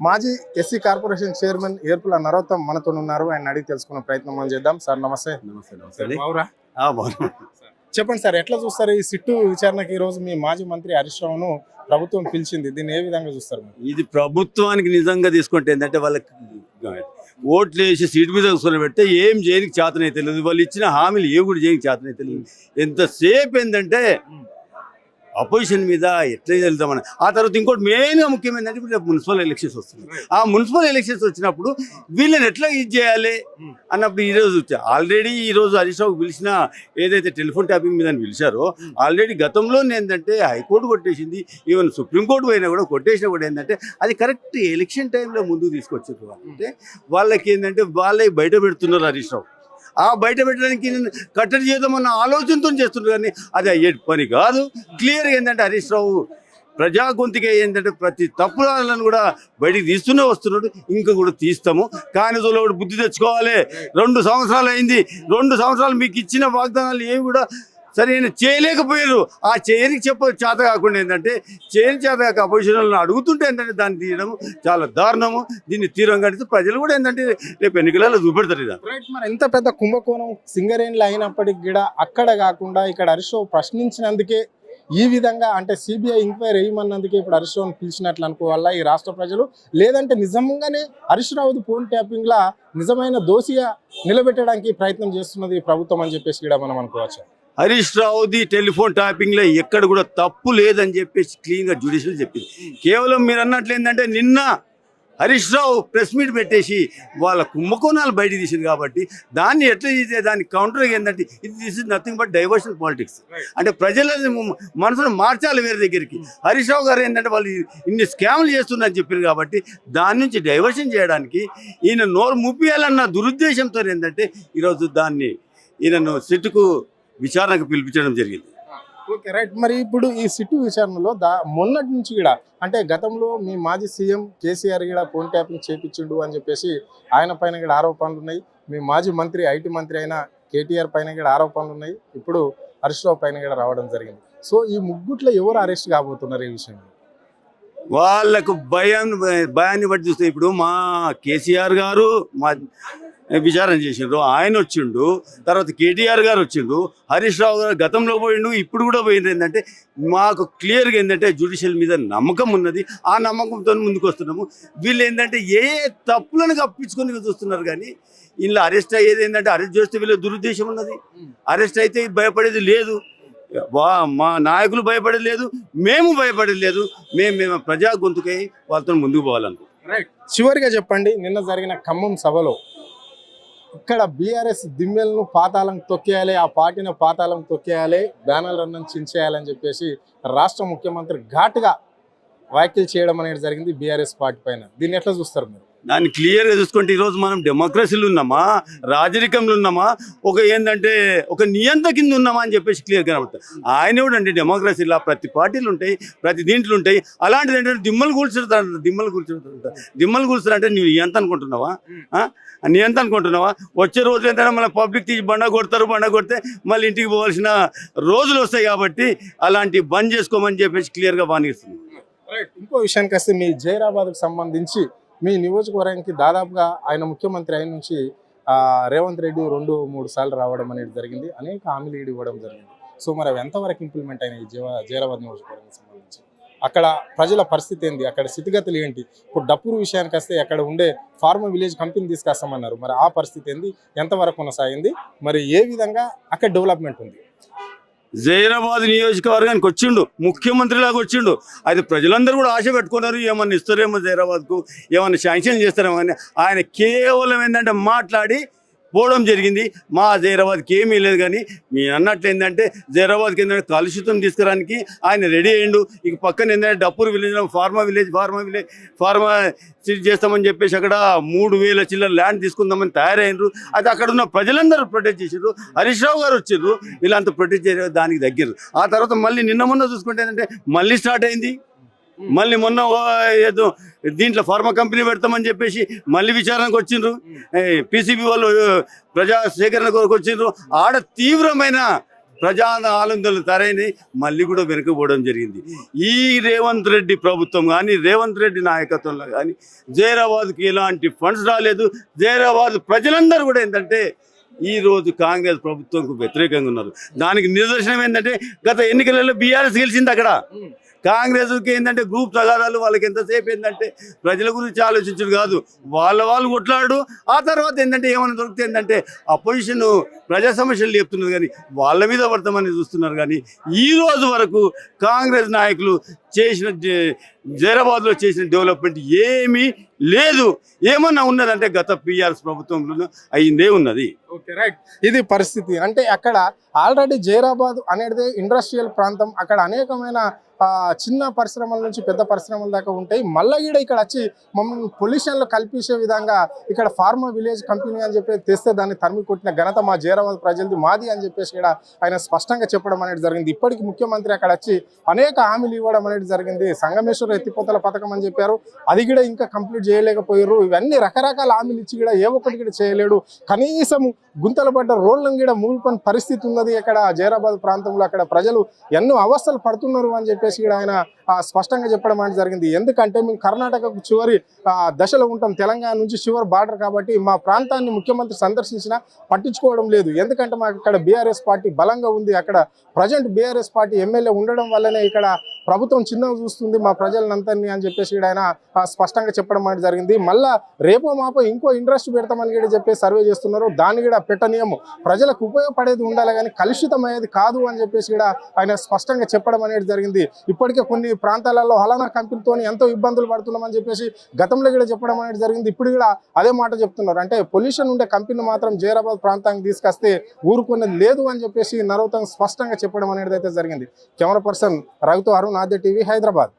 మాజీ SC corporation chairman Erpula Narottam మనతో ఉన్నారు. ఆయన అడిగి తెలుసుకునే ప్రయత్నం మనం చేద్దాం. సార్ నమస్తే. నమస్తే. చెప్పండి సార్ ఎట్లా చూస్తారు ఈ సిట్టు విచారణకి? ఈ రోజు మీ మాజీ మంత్రి హరీష్ రావును ప్రభుత్వం పిలిచింది. దీన్ని ఏ విధంగా చూస్తారు మీరు? ఇది ప్రభుత్వానికి నిజంగా తీసుకుంటే ఏంటంటే వాళ్ళకి ఓట్లు వేసి సీటు మీద కూర్చొని పెడితే ఏం చేయనికి చేతనే తెలియదు వాళ్ళు ఇచ్చిన హామీలు ఏ కూడా చేయనికి చేతనే తెలియదు ఎంతసేపు ఏంటంటే అపోజిషన్ మీద ఎట్లా వెళ్తామని ఆ తర్వాత ఇంకోటి మెయిన్గా ముఖ్యమైనది ఇప్పుడు మున్సిపల్ ఎలక్షన్స్ వస్తున్నాయి. ఆ మున్సిపల్ ఎలక్షన్స్ వచ్చినప్పుడు వీళ్ళని ఎట్లా ఇది చేయాలి అన్నప్పుడు ఈరోజు వచ్చా ఆల్రెడీ ఈరోజు హరీష్ రావు పిలిచిన ఏదైతే టెలిఫోన్ ట్యాపింగ్ మీద పిలిచారో ఆల్రెడీ గతంలో ఏంటంటే హైకోర్టు కొట్టేసింది. ఈవెన్ సుప్రీంకోర్టు పోయినా కూడా కొట్టేసినా కూడా ఏంటంటే అది కరెక్ట్ ఎలక్షన్ టైంలో ముందుకు తీసుకొచ్చారు అంటే వాళ్ళకి ఏంటంటే వాళ్ళే బయట పెడుతున్నారు హరీష్ రావు. ఆ బయట పెట్టడానికి నేను కట్టడి చేద్దామన్న ఆలోచనతో చేస్తుంటారు కానీ అది అయ్యే పని కాదు. క్లియర్గా ఏంటంటే హరీష్ రావు ప్రజా గొంతుకే ఏంటంటే ప్రతి తప్పులను కూడా బయటికి తీస్తూనే వస్తున్నాడు. ఇంకా కూడా తీస్తాము. కానీ ఒకటి బుద్ధి తెచ్చుకోవాలి. రెండు సంవత్సరాలు అయింది. రెండు సంవత్సరాలు మీకు ఇచ్చిన వాగ్దానాలు ఏవి కూడా సరే నేను చేయలేకపోయారు ఆ చేయనికి చెప్ప చేత కాకుండా ఏంటంటే చేయని చేత కాక అపోజిషన్లను అడుగుతుంటే ఏంటంటే దాన్ని తీయడం చాలా దారుణము. దీన్ని తీరం కడితే ప్రజలు కూడా ఏంటంటే రేపు ఎన్నికలలో చూపెడతారు ఇది రైట్ మరి ఎంత పెద్ద కుంభకోణం సింగరేణిలో అయినప్పటికీ కూడా అక్కడ కాకుండా ఇక్కడ హరీష్ ప్రశ్నించినందుకే ఈ విధంగా అంటే సిబిఐ ఎంక్వైరీ వేయమన్నందుకే ఇప్పుడు హరీష్ పిలిచినట్లు అనుకోవాలా ఈ రాష్ట్ర ప్రజలు? లేదంటే నిజంగానే హరీష్ రావుది ఫోన్ ట్యాపింగ్లా నిజమైన దోషిగా నిలబెట్టడానికి ప్రయత్నం చేస్తున్నది ప్రభుత్వం అని చెప్పేసి కూడా మనం అనుకోవచ్చు? హరీష్ రావుది టెలిఫోన్ టాపింగ్లో ఎక్కడ కూడా తప్పు లేదని చెప్పేసి క్లీన్గా జ్యుడిషియల్ చెప్పింది. కేవలం మీరు అన్నట్లు ఏంటంటే నిన్న హరీష్ రావు ప్రెస్ మీట్ పెట్టేసి వాళ్ళ కుంభకోణాలు బయట తీసింది కాబట్టి దాన్ని ఎట్లా చేసే దాన్ని కౌంటర్ ఏంటంటే ఇది this is nothing but diversion politics అంటే ప్రజల మనసును మార్చాలి వేరే దగ్గరికి. హరీష్ రావు గారు ఏంటంటే వాళ్ళు ఇన్ని స్కామ్లు చేస్తుందని చెప్పారు కాబట్టి దాని నుంచి డైవర్షన్ చేయడానికి ఈయన నోరు ముప్పియాలన్న దురుద్దేశంతో ఏంటంటే ఈరోజు దాన్ని ఈయనను సిట్టుకు విచారణకు పిలిపించడం జరిగింది. Okay right. మరి ఇప్పుడు ఈ సిట్టు విచారణలో దా మొన్నటి నుంచి కూడా అంటే గతంలో మీ మాజీ సీఎం కేసీఆర్ కూడా ఫోన్ ట్యాపింగ్ చేపించిండు అని చెప్పేసి ఆయన పైన కూడా ఆరోపణలు ఉన్నాయి. మీ మాజీ మంత్రి ఐటీ మంత్రి అయిన కేటీఆర్ పైన కూడా ఆరోపణలు ఉన్నాయి. ఇప్పుడు హరీష్ రావు పైన కూడా రావడం జరిగింది. సో ఈ ముగ్గుట్లో ఎవరు అరెస్ట్ కాబోతున్నారు ఈ విషయంలో? వాళ్ళకు భయం భయాన్ని బట్టి చూస్తే ఇప్పుడు మా కేసీఆర్ గారు మా విచారణ చేసిండ్రు. ఆయన వచ్చిండు తర్వాత కేటీఆర్ గారు వచ్చిండు. హరీష్ రావు గారు గతంలో పోయిండు ఇప్పుడు కూడా పోయిండు. ఏంటంటే మాకు క్లియర్గా ఏంటంటే జ్యుడిషియల్ మీద నమ్మకం ఉన్నది. ఆ నమ్మకంతో ముందుకు వస్తున్నాము. వీళ్ళు ఏంటంటే ఏ తప్పులను కప్పించుకొని చూస్తున్నారు కానీ వీళ్ళు అరెస్ట్ అయ్యేది ఏంటంటే అరెస్ట్ చేస్తే వీళ్ళ దురుద్దేశం ఉన్నది. అరెస్ట్ అయితే భయపడేది లేదు. వా మా నాయకులు భయపడేది లేదు. మేము భయపడేది లేదు. మేము మేము ప్రజా గొంతుకై వాళ్ళతో ముందుకు పోవాలనుకుంటున్నాం. చివరిగా చెప్పండి నిన్న జరిగిన ఖమ్మం సభలో ఇక్కడ బీఆర్ఎస్ దిమ్మెలను పాతాళం తొక్కేయాలి ఆ పార్టీని పాతాళం తొక్కేయాలి బ్యానర్ రన్నం చించేయాలని చెప్పేసి రాష్ట్ర ముఖ్యమంత్రి ఘాటుగా వ్యాఖ్యలు చేయడం అనేది జరిగింది బీఆర్ఎస్ పార్టీ పైన. దీన్ని ఎట్లా చూస్తారు మీరు? దాన్ని క్లియర్గా చూసుకుంటే ఈరోజు మనం డెమోక్రసీలు ఉన్నామా? రాజరికంలో ఉన్నామా? ఒక ఏంటంటే ఒక నియంత కింద ఉన్నామా అని చెప్పేసి క్లియర్ కనబడుతుంది ఆయన కూడా అంటే డెమోక్రసీలో ప్రతి పార్టీలు ఉంటాయి ప్రతి దీంట్లో ఉంటాయి. అలాంటిది ఏంటంటే దిమ్మలు కూల్చుడుతారు దిమ్మలు కూల్చుతారు దిమ్మలు కూల్చుతారు అంటే నువ్వు ఎంత అనుకుంటున్నావా? ఆ? నీ ఎంత అనుకుంటున్నావా? వచ్చే రోజులు ఏంటంటే మన పబ్లిక్ తీసి బండ కొడతారు బండ కొడితే మళ్ళీ ఇంటికి పోవాల్సిన రోజులు వస్తాయి కాబట్టి అలాంటి బంద్ చేసుకోమని చెప్పేసి క్లియర్గా బానిస్తుంది ఇంకో విషయానికి వస్తే మీ జైరాబాద్కు సంబంధించి మీ నియోజకవర్గానికి దాదాపుగా ఆయన ముఖ్యమంత్రి అయిన నుంచి రేవంత్ రెడ్డి రెండు మూడు సార్లు రావడం అనేది జరిగింది. అనేక హామీలు ఇవ్వడం జరిగింది. సో మరి అవి ఎంతవరకు ఇంప్లిమెంట్ అయినాయి ఈ జీరాబాద్ నియోజకవర్గానికి సంబంధించి? అక్కడ ప్రజల పరిస్థితి ఏంటి అక్కడ స్థితిగతులు ఏంటి? ఇప్పుడు డప్పూరు విషయానికి వస్తే అక్కడ ఉండే ఫార్మా విలేజ్ కంపెనీ తీసుకొస్తామన్నారు. మరి ఆ పరిస్థితి ఏంది? ఎంతవరకు కొనసాగింది? మరి ఏ విధంగా అక్కడ డెవలప్మెంట్ ఉంది? జైరాబాద్ నియోజకవర్గానికి వచ్చిండు ముఖ్యమంత్రిలాగా వచ్చిండు. అది ప్రజలందరూ కూడా ఆశ పెట్టుకున్నారు ఏమన్నా ఇస్తారేమో జైరాబాద్కు ఏమన్నా శాంక్షన్ చేస్తారేమో అని ఆయన కేవలం ఏంటంటే మాట్లాడి పోవడం జరిగింది. మా జైరాబాద్కి ఏమీ లేదు కానీ మీ అన్నట్లు ఏంటంటే జైరాబాద్కి ఏంటంటే కలుషితం తీసుకురానికి ఆయన రెడీ అయ్యిండు. ఇక పక్కన ఏంటంటే Dappur village pharma village pharma village pharma city చేస్తామని చెప్పేసి అక్కడ మూడు వేల చిల్లర ల్యాండ్ తీసుకుందామని తయారైనరు అది అక్కడ ఉన్న ప్రజలందరూ ప్రొటెక్ట్ చేసారు హరీష్ రావు గారు వచ్చారు వీళ్ళంతా ప్రొటెక్ట్ చేసే దానికి దగ్గర ఆ తర్వాత మళ్ళీ నిన్న మొన్న చూసుకుంటే ఏంటంటే మళ్ళీ స్టార్ట్ అయింది. మళ్ళీ మొన్న ఓ ఏదో దీంట్లో ఫార్మా కంపెనీ పెడతామని చెప్పేసి మళ్ళీ విచారణకు వచ్చిండ్రు. పీసీబీ వాళ్ళు ప్రజా సేకరణ కొరకు వచ్చిండ్రు. ఆడ తీవ్రమైన ప్రజా ఆనందాలు తరైనవి మళ్ళీ కూడా వెనుకపోవడం జరిగింది. ఈ రేవంత్ రెడ్డి ప్రభుత్వం కానీ రేవంత్ రెడ్డి నాయకత్వంలో కానీ జైరాబాద్కి ఎలాంటి ఫండ్స్ రాలేదు. జైరాబాద్ ప్రజలందరూ కూడా ఏంటంటే ఈ రోజు కాంగ్రెస్ ప్రభుత్వంకు వ్యతిరేకంగా ఉన్నారు. దానికి నిదర్శనం ఏంటంటే గత ఎన్నికలలో బీఆర్ఎస్ గెలిచింది అక్కడ. కాంగ్రెస్కి ఏంటంటే గ్రూప్ తగాదాలు వాళ్ళకి ఎంతసేపు ఏంటంటే ప్రజల గురించి ఆలోచించడం కాదు. వాళ్ళ వాళ్ళు కొట్లాడు ఆ తర్వాత ఏంటంటే ఏమైనా దొరికితే ఏంటంటే అపోజిషన్ ప్రజా సమస్యలు చెప్తున్నారు కానీ వాళ్ళ మీద పడతామని చూస్తున్నారు కానీ ఈ రోజు వరకు కాంగ్రెస్ నాయకులు చేసిన జే- జైరాబాద్లో చేసిన డెవలప్మెంట్ ఏమీ లేదు. ఏమన్నా ఉన్నదంటే గత పిఆర్ఎస్ ప్రభుత్వంలో అయిందే ఉన్నది. Okay right. ఇది పరిస్థితి. అంటే అక్కడ ఆల్రెడీ జైరాబాద్ అనేది ఇండస్ట్రియల్ ప్రాంతం. అక్కడ అనేకమైన చిన్న పరిశ్రమల నుంచి పెద్ద పరిశ్రమల దాకా ఉంటాయి. మళ్ళీ కూడా ఇక్కడ వచ్చి మమ్మల్ని పొల్యూషన్లో కల్పించే విధంగా ఇక్కడ ఫార్మా విలేజ్ కంపెనీ అని చెప్పి తెస్తే దాన్ని తరిమి కొట్టిన ఘనత మా జైరాబాద్ ప్రజలది మాది అని చెప్పేసి కూడా ఆయన స్పష్టంగా చెప్పడం అనేది జరిగింది. ఇప్పటికి ముఖ్యమంత్రి అక్కడ వచ్చి అనేక హామీలు ఇవ్వడం అనేది జరిగింది. సంగమేశ్వర ఎత్తిపోతల పథకం అని చెప్పారు. అది కూడా ఇంకా కంప్లీట్ చేయలేకపోయారు ఇవన్నీ రకరకాల హామీలు ఇచ్చి కూడా ఏ ఒక్కటి కూడా చేయలేడు. కనీసం గుంతలు పడ్డ రోడ్లను కూడా మూలిపోయిన పరిస్థితి ఉన్నది. అక్కడ జైరాబాద్ ప్రాంతంలో అక్కడ ప్రజలు ఎన్నో అవస్థలు పడుతున్నారు అని చెప్పి చెప్పేసి కూడా ఆయన స్పష్టంగా చెప్పడం అనేది జరిగింది. ఎందుకంటే మేము కర్ణాటకకు చివరి ఆ, దశలో ఉంటాం. తెలంగాణ నుంచి చివరి బార్డర్ కాబట్టి మా ప్రాంతాన్ని ముఖ్యమంత్రి సందర్శించినా పట్టించుకోవడం లేదు. ఎందుకంటే మాకు ఇక్కడ బీఆర్ఎస్ పార్టీ బలంగా ఉంది. అక్కడ ప్రజెంట్ బీఆర్ఎస్ పార్టీ ఎమ్మెల్యే ఉండడం వల్లనే ఇక్కడ ప్రభుత్వం చిన్నగా చూస్తుంది మా ప్రజలందరినీ అని చెప్పేసి ఆయన స్పష్టంగా చెప్పడం అనేది జరిగింది. మళ్ళా రేపో మాపో ఇంకో ఇంట్రెస్ట్ పెడతామని కూడా చెప్పేసి సర్వే చేస్తున్నారు. దాన్ని కూడా పెట్టనీయము. ప్రజలకు ఉపయోగపడేది ఉండాలి కానీ కలుషితమయ్యేది కాదు అని చెప్పేసి కూడా ఆయన స్పష్టంగా చెప్పడం అనేది జరిగింది. ఇప్పటికే కొన్ని ప్రాంతాలలో హలానా కంపెనీతో ఎంతో ఇబ్బందులు పడుతున్నామని చెప్పేసి గతంలో కూడా చెప్పడం అనేది జరిగింది. ఇప్పుడు కూడా అదే మాట చెప్తున్నారు. అంటే పొల్యూషన్ ఉండే కంపెనీ మాత్రం జైరాబాద్ ప్రాంతానికి తీసుకొస్తే ఊరుకునేది లేదు అని చెప్పేసి నరోతం స్పష్టంగా చెప్పడం అనేది అయితే జరిగింది. కెమెరా పర్సన్ రవితో అరుణ్ ఆద్య టీవీ హైదరాబాద్